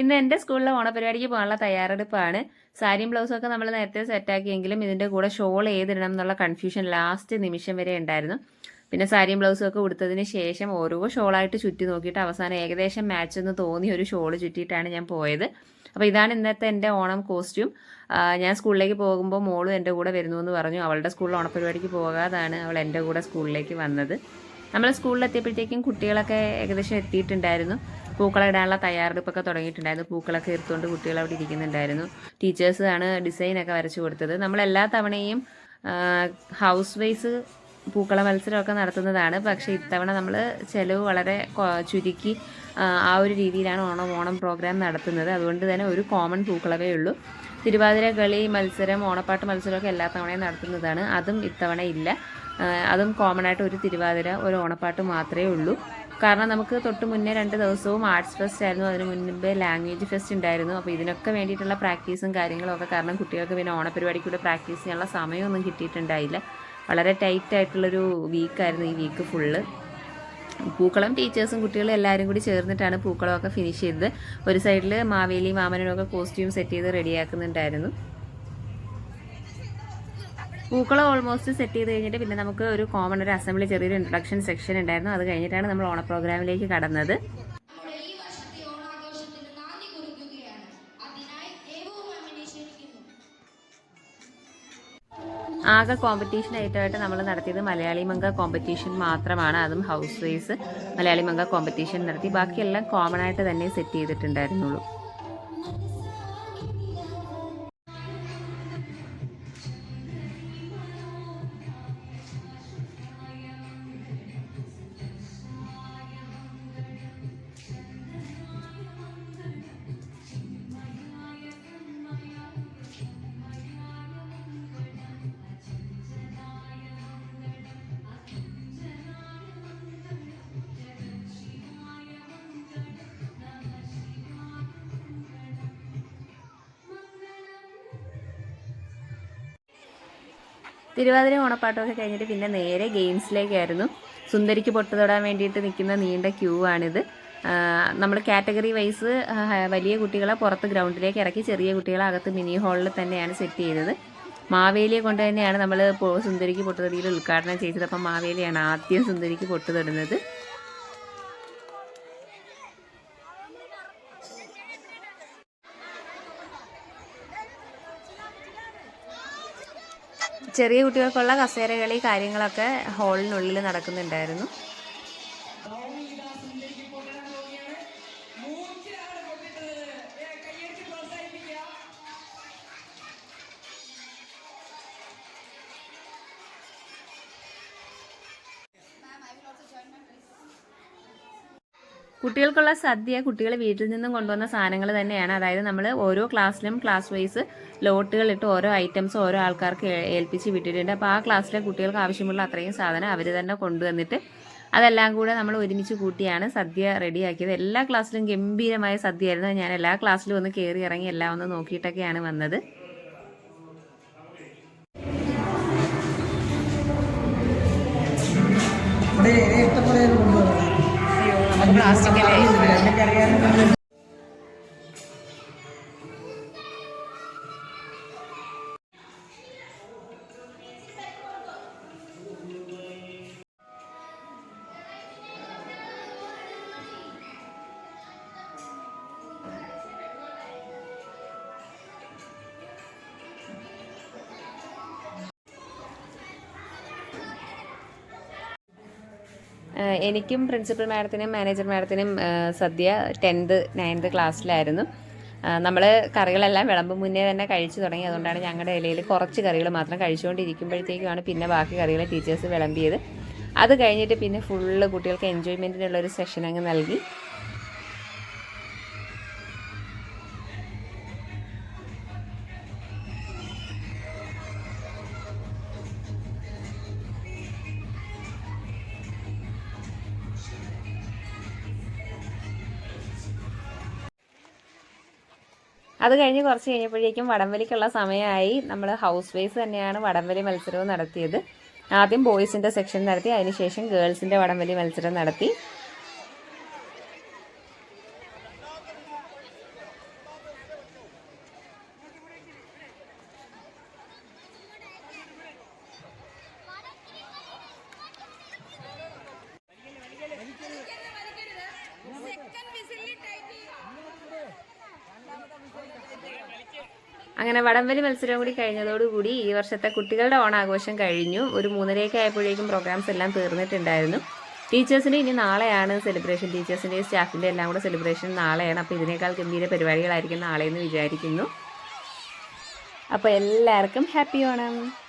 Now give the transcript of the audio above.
ഇന്ന് എന്റെ സ്കൂളിലെ ഓണപരിപാടിക്ക് പോകാനുള്ള തയ്യാറെടുപ്പാണ്. സാരിയും ബ്ലൗസും ഒക്കെ നമ്മൾ നേരത്തെ സെറ്റാക്കിയെങ്കിലും ഇതിന്റെ കൂടെ ഷോൾ ഏതിടണം എന്നുള്ള കൺഫ്യൂഷൻ ലാസ്റ്റ് നിമിഷം വരെ ഉണ്ടായിരുന്നു. പിന്നെ സാരിയും ബ്ലൗസും ഒക്കെ ഉടുത്തതിന് ശേഷം ഓരോ ഷോളായിട്ട് ചുറ്റി നോക്കിയിട്ട് അവസാനം ഏകദേശം മാച്ച് എന്ന് തോന്നിയ ഒരു ഷോൾ ചുറ്റിയിട്ടാണ് ഞാൻ പോയത്. അപ്പോൾ ഇതാണ് ഇന്നത്തെ എന്റെ ഓണം കോസ്റ്റ്യൂം ഞാൻ സ്കൂളിലേക്ക് പോകുമ്പോൾ മോളും എന്റെ കൂടെ വരുന്നു എന്ന് പറഞ്ഞു. അവളുടെ സ്കൂളിൽ ഓണപരിപാടിക്ക് പോകാതാണ് അവൾ എന്റെ കൂടെ സ്കൂളിലേക്ക് വന്നത്. നമ്മൾ സ്കൂളിൽ എത്തിയപ്പോഴത്തേക്കും കുട്ടികളൊക്കെ ഏകദേശം എത്തിയിട്ടുണ്ടായിരുന്നു. പൂക്കളം ഇടാനുള്ള തയ്യാറെടുപ്പൊക്കെ തുടങ്ങിയിട്ടുണ്ടായിരുന്നു. പൂക്കളൊക്കെ എടുത്തുകൊണ്ട് കുട്ടികൾ അവിടെ ഇരിക്കുന്നുണ്ടായിരുന്നു. ടീച്ചേഴ്സ് ആണ് ഡിസൈനൊക്കെ വരച്ചു കൊടുത്തത്. നമ്മൾ എല്ലാ തവണയും ഹൗസ് വൈസ് പൂക്കള മത്സരമൊക്കെ നടത്തുന്നതാണ്. പക്ഷേ ഇത്തവണ നമ്മൾ ചിലവ് വളരെ ചുരുക്കി ആ ഒരു രീതിയിലാണ് ഓണം ഓണം പ്രോഗ്രാം നടത്തുന്നത്. അതുകൊണ്ട് തന്നെ ഒരു കോമൺ പൂക്കളവേ ഉള്ളൂ. തിരുവാതിര കളി മത്സരം ഓണപ്പാട്ട് മത്സരമൊക്കെ എല്ലാ തവണയും നടത്തുന്നതാണ്. അതും ഇത്തവണ ഇല്ല. അതും കോമൺ ആയിട്ട് ഒരു തിരുവാതിര ഒരു ഓണപ്പാട്ട് മാത്രമേ ഉള്ളൂ. കാരണം നമുക്ക് തൊട്ട് മുന്നേ രണ്ട് ദിവസവും ആർട്സ് ഫെസ്റ്റ് ആയിരുന്നു. അതിന് മുൻപേ ലാംഗ്വേജ് ഫെസ്റ്റ് ഉണ്ടായിരുന്നു. അപ്പോൾ ഇതിനൊക്കെ വേണ്ടിയിട്ടുള്ള പ്രാക്ടീസും കാര്യങ്ങളും ഒക്കെ കാരണം കുട്ടികൾക്ക് പിന്നെ ഓണപരിപാടിക്കൂടെ പ്രാക്ടീസ് ചെയ്യാനുള്ള സമയമൊന്നും കിട്ടിയിട്ടുണ്ടായില്ല. വളരെ ടൈറ്റ് ആയിട്ടുള്ളൊരു വീക്കായിരുന്നു ഈ വീക്ക് ഫുള്ള് പൂക്കളം ടീച്ചേഴ്സും കുട്ടികളും എല്ലാവരും കൂടി ചേർന്നിട്ടാണ് പൂക്കളമൊക്കെ ഫിനിഷ് ചെയ്തത്. ഒരു സൈഡിൽ മാവേലി മാമനൊക്കെ കോസ്റ്റ്യൂം സെറ്റ് ചെയ്ത് റെഡിയാക്കുന്നുണ്ടായിരുന്നു പൂക്കളം ഓൾമോസ്റ്റ് സെറ്റ് ചെയ്ത് കഴിഞ്ഞിട്ട് പിന്നെ നമുക്ക് ഒരു കോമൺ ഒരു അസംബ്ലി ചെറിയൊരു ഇൻട്രൊഡക്ഷൻ സെക്ഷൻ ഉണ്ടായിരുന്നു. അത് കഴിഞ്ഞിട്ടാണ് നമ്മൾ ഓണ പ്രോഗ്രാമിലേക്ക് കടന്നത്. ആകെ കോമ്പറ്റീഷൻ ആയിട്ടായിട്ട് നമ്മൾ നടത്തിയത് മലയാളി മംഗ കോമ്പറ്റീഷൻ മാത്രമാണ്. അതും ഹൗസ് വൈസ് മലയാളി മംഗ കോമ്പറ്റീഷൻ നടത്തി. ബാക്കിയെല്ലാം കോമൺ ആയിട്ട് തന്നെ സെറ്റ് ചെയ്തിട്ടുണ്ടായിരുന്നുള്ളൂ. തിരുവാതിര ഓണപ്പാട്ടമൊക്കെ കഴിഞ്ഞിട്ട് പിന്നെ നേരെ ഗെയിംസിലേക്കായിരുന്നു. സുന്ദരിക്ക് പൊട്ട് തൊടാൻ വേണ്ടിയിട്ട് നിൽക്കുന്ന നീണ്ട ക്യൂ ആണിത്. നമ്മൾ കാറ്റഗറി വൈസ് വലിയ കുട്ടികളെ പുറത്ത് ഗ്രൗണ്ടിലേക്ക് ഇറക്കി ചെറിയ കുട്ടികളെ അകത്ത് മിനി ഹാളിൽ തന്നെയാണ് സെറ്റ് ചെയ്തത്. മാവേലിയെ കൊണ്ട് തന്നെയാണ് നമ്മൾ സുന്ദരിക്ക് പൊട്ടുതൊടിയിൽ ഉദ്ഘാടനം ചെയ്തത്. അപ്പം മാവേലിയാണ് ആദ്യം സുന്ദരിക്ക് പൊട്ട് ചെറിയ കുട്ടികൾക്കുള്ള കസേരകളി കാര്യങ്ങളൊക്കെ ഹാളിനുള്ളിൽ നടക്കുന്നുണ്ടായിരുന്നു. കുട്ടികൾക്കുള്ള സദ്യ കുട്ടികൾ വീട്ടിൽ നിന്നും കൊണ്ടുവന്ന സാധനങ്ങൾ തന്നെയാണ്. അതായത് നമ്മൾ ഓരോ ക്ലാസ്സിലും ക്ലാസ് വൈസ് ലോട്ടുകൾ ഇട്ട് ഓരോ ഐറ്റംസ് ഓരോ ആൾക്കാർക്ക് ഏൽപ്പിച്ച് വിട്ടിട്ടുണ്ട്. അപ്പോൾ ആ ക്ലാസ്സിലെ കുട്ടികൾക്ക് ആവശ്യമുള്ള അത്രയും സാധനം അവർ തന്നെ കൊണ്ടുവന്നിട്ട് അതെല്ലാം കൂടെ നമ്മൾ ഒരുമിച്ച് കൂട്ടിയാണ് സദ്യ റെഡിയാക്കിയത്. എല്ലാ ക്ലാസ്സിലും ഗംഭീരമായ സദ്യയായിരുന്നു. ഞാൻ എല്ലാ ക്ലാസ്സിലും ഒന്ന് കയറി ഇറങ്ങി എല്ലാം ഒന്ന് നോക്കിയിട്ടൊക്കെയാണ് വന്നത്. ഇവിടെ ഇഷ്ടംപോലെ എനിക്കും പ്രിൻസിപ്പൽ മാഡത്തിനും മാനേജർ മാഡത്തിനും സദ്യ ടെൻത്ത് നയൻത്ത് ക്ലാസ്സിലായിരുന്നു. നമ്മൾ കറികളെല്ലാം വിളമ്പ് മുന്നേ തന്നെ കഴിച്ചു തുടങ്ങി. അതുകൊണ്ടാണ് ഞങ്ങളുടെ ഇലയിൽ കുറച്ച് കറികൾ മാത്രം കഴിച്ചുകൊണ്ടിരിക്കുമ്പോഴത്തേക്കുമാണ് പിന്നെ ബാക്കി കറികൾ ടീച്ചേഴ്സ് വിളമ്പിയത്. അത് കഴിഞ്ഞിട്ട് പിന്നെ ഫുള്ള് കുട്ടികൾക്ക് എൻജോയ്മെന്റിനുള്ള ഒരു സെഷൻ അങ്ങ് നൽകി. അത് കഴിഞ്ഞ് കുറച്ച് കഴിഞ്ഞപ്പോഴേക്കും വടംവലിക്കുള്ള സമയമായി. നമ്മൾ ഹൗസ് വൈസ് തന്നെയാണ് വടംവലി മത്സരവും നടത്തിയത്. ആദ്യം ബോയ്സിന്റെ സെക്ഷൻ നടത്തി അതിനുശേഷം ഗേൾസിന്റെ വടംവലി മത്സരം നടത്തി. അങ്ങനെ വടംവലി മത്സരം കൂടി കഴിഞ്ഞതോടുകൂടി ഈ വർഷത്തെ കുട്ടികളുടെ ഓണാഘോഷം കഴിഞ്ഞു. ഒരു മൂന്നരയൊക്കെ ആയപ്പോഴേക്കും പ്രോഗ്രാംസ് എല്ലാം തീർന്നിട്ടുണ്ടായിരുന്നു. ടീച്ചേഴ്സിന് ഇനി നാളെയാണ് സെലിബ്രേഷൻ ടീച്ചേഴ്സിന്റെ സ്റ്റാഫിന്റെ എല്ലാം കൂടെ സെലിബ്രേഷൻ നാളെയാണ്. അപ്പോൾ ഇതിനേക്കാൾ ഗംഭീര പരിപാടികളായിരിക്കും നാളെ എന്ന് വിചാരിക്കുന്നു. അപ്പോൾ എല്ലാവർക്കും ഹാപ്പി ഓണം.